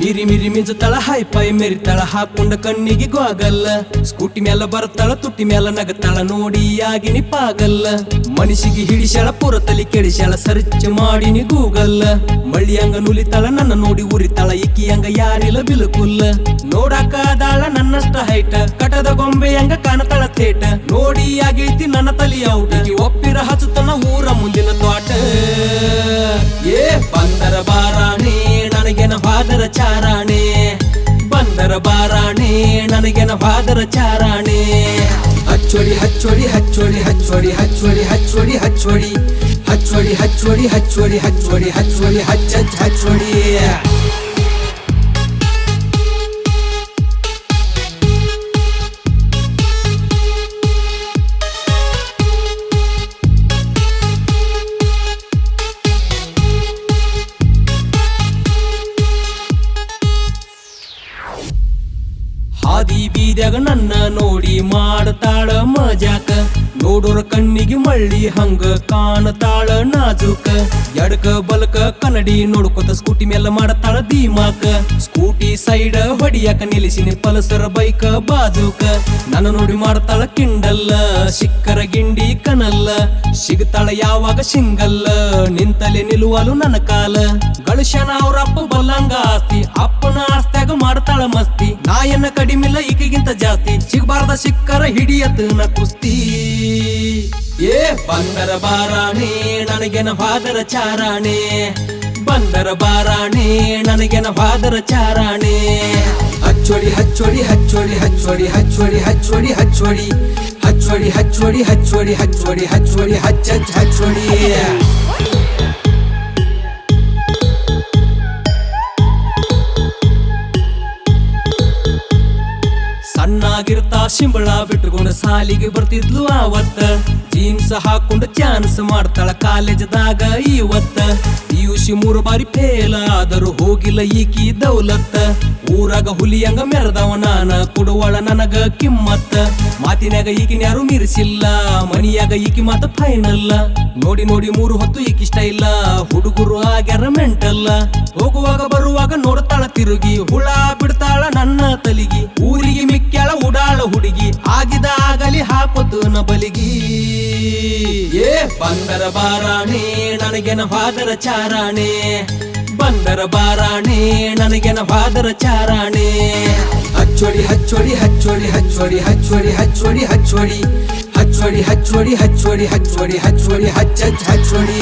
ಮಿರಿ ಮಿರಿ ಮಿಂಜ ತಳ, high pi ತಳ, ಹಾಕೊಂಡ ಕಣ್ಣಿಗೆ ಗೋಗಲ್ಲ. ಸ್ಕೂಟಿ ಮ್ಯಾಲ ಬರ್ತಾಳ, ತುಟ್ಟಿ ಮ್ಯಾಲ ನಗತಾಳ, ನೋಡಿ ಆಗಿ ಪಾಗಲ್ಲ ಮನಿಷಿಗೆ ಹಿಡಿಸ್ಯಾಳ, ಪುರ ತಲಿ ಕೆಡಿಸ್ಯಾಳ ಸರ್ಚ್ ಮಾಡಿನಿ ಗೂಗಲ್ಲ. ಮಳ್ಳಿ ಹಂಗ ನುಲಿತಾಳ, ನನ್ನ ನೋಡಿ ಉರಿತಾಳ ಇಕ್ಕಿ ಹಂಗ ಯಾರಿಲ್ಲ ಬಿಲುಕುಲ್ಲ. ನೋಡಾಕ ದಾಳ ನನ್ನಷ್ಟ ಹೈಟ ಕಟದ ಗೊಂಬೆ ಹಂಗ ಕಾಣತಾಳ ತೇಟ. ನೋಡಿ ಆಗೈತಿ ನನ್ನ ತಲಿ ಔಟ್ ಒಪ್ಪಿರ ಹಚ್ಚುತ್ತನ ಊರ ಚಾರಾಣೆ ಬಂದರ ಬಾರಾಣಿ ನನಗೆನ ನಾದರ ಚಾರಾಣೆ ಹಚ್ಚೋಡಿ ಹಚ್ಚೋಡಿ ಹಚ್ಚೋಡಿ ಹಚ್ಚೋಡಿ ಹಚ್ಚೋಡಿ ಹಚ್ಚೋಡಿ ಹಚ್ಚೋಡಿ ಹಚ್ಚೋಡಿ ಹಚ್ಚೋಡಿ ಹಚ್ಚೋಡಿ ಹಚ್ಚೋಡಿ ಹಚ್ಚೋಡಿ ಹಚ್ಚ ಹಚ್ಚ ಹಚ್ಚೊಡಿ ಬೀದ್ಯಾಗ ನನ್ನ ನೋಡಿ ಮಾಡತಾಳ ಮಜಾಕ. ನೋಡೋರ ಕಣ್ಣಿಗೆ ಮಳ್ಳಿ ಹಂಗ ಕಾಣತಾಳ ನಾಜುಕ. ಎಡಕ ಬಲಕ ಕನ್ನಡಿ ನೋಡ್ಕೊತ ಸ್ಕೂಟಿ ಮೇಲೆ ಮಾಡತಾಳ ದೀಮಾಕ. ಸ್ಕೂಟಿ ಸೈಡ್ ಹೊಡಿಯಾಕ ನಿಲ್ಲಿಸಿನಿ ಪಲ್ಸರ್ ಬೈಕ್ ಬಾಜುಕ. ನನ್ನ ನೋಡಿ ಮಾಡ್ತಾಳ ಕಿಂಡಲ್ಲ ಸಿಕ್ಕರ ಗಿಂಡಿ ಕನಲ್ಲ. ಸಿಗ್ತಾಳ ಯಾವಾಗ ಸಿಂಗಲ್ಲ, ನಿಂತಲೆ ನಿಲ್ಲುವಲು ನನ್ನ ಕಾಲ. ಗಳಿಸ್ಯಾನ ಅವ್ರ ಅಪ್ಪ ಬಲ್ಲಂಗ ಆಸ್ತಿ ಮಾಡ್ತಾಳ ನಾಯನ್ನ ಕಡಿಮಿಲ್ಲ ಈಗಿಗಿಂತ ಜಾಸ್ತಿ ಸಿಗ್ಬಾರ್ದ ಸಿಕ್ಕರ ಹಿಡಿಯತನ ಕುಸ್ತಿ ಏ ಬಂದರ ಬಾರಾಣೆ ನನಗೆನ ಬಾದರ ಚಾರಾಣೆ ಬಂದರ ಬಾರಾಣೆ ನನಗೆನ ಬಾದರ ಚಾರಾಣೆ ಹಚ್ಚೋಡಿ ಹಚ್ಚೋಡಿ ಹಚ್ಚೋಡಿ ಹಚ್ಚೋಡಿ ಹಚ್ಚೋಡಿ ಹಚ್ಚೋಡಿ ಹಚ್ಚೋಡಿ ಹಚ್ಚೋಡಿ ಹಚ್ಚೋಡಿ ಹಚ್ಚೋಡಿ ಹಚ್ಚೋಡಿ ಹಚ್ಚೋಡಿ ಹಚ್ಚ ಹಚ್ಚೋಡಿ ಹಚ್ಚೊಡಿ ಶಿಂಬಳ ಬಿಟ್ಕೊಂಡು ಸಾಲಿಗೆ ಬರ್ತಿದ್ಲು ಆವತ್ತ. ಜೀನ್ಸ್ ಹಾಕೊಂಡು ಚಾನ್ಸ್ ಮಾಡ್ತಾಳ ಕಾಲೇಜದಾಗ ಇವತ್ತ ಪಿಯುಷಿ ಮೂರು ಬಾರಿ ಫೇಲ್ ಆದರೂ ಹೋಗಿಲ್ಲ ಈಕಿ ದೌಲತ್ತ. ಊರಾಗ ಹುಲಿಯಂಗ ಮೆರೆದವ ನಾನ, ಕೊಡುವಳ ನನಗ ಕಿಮ್ಮತ್ತ. ಮಾತಿನಾಗ ಈಕಿನ ಯಾರು ಮೀರಿಸಿಲ್ಲ, ಮನಿಯಾಗ ಈಕಿ ಮಾತ ಫೈನಲ್ಲ ನೋಡಿ ನೋಡಿ ಮೂರು ಹೊತ್ತು ಈಕಿಷ್ಟ ಇಲ್ಲ, ಹುಡುಗರು ಆಗ್ಯಾರ ಮೆಂಟಲ್ಲ ಹೋಗುವಾಗ ಬರುವಾಗ ನೋಡ್ತಾಳ ತಿರುಗಿ, ಹುಳ ಬಿಡ್ತಾಳ ನನ್ನ ತಲಿಗಿ. ಹುಡುಗಿ ಆಗಿದ ಆಗಲಿ ನ ಬಲಿಗಿ ಏ ಬಂದರ ಬಾರಾಣೆ ನನಗೆನ ವಾದರ ಚಾರಾಣೆ ಬಂದರ ಬಾರಾಣೆ ನನಗೆನ ವಾದರ ಚಾರಾಣೆ ಹಚ್ಚೋಡಿ ಹಚ್ಚೋಡಿ ಹಚ್ಚೊಡಿ ಹಚ್ಚೋಡಿ ಹಚ್ಚೋಡಿ ಹಚ್ಚೋಡಿ ಹಚ್ಚೋಡಿ ಹಚ್ಚೋಡಿ ಹಚ್ಚೋಡಿ ಹಚ್ಚೋಡಿ ಹಚ್ಚೋಡಿ ಹಚ್ಚೋಡಿ ಹಚ್ಚ ಹಚ್ಚ ಹಚ್ಚೊಡಿ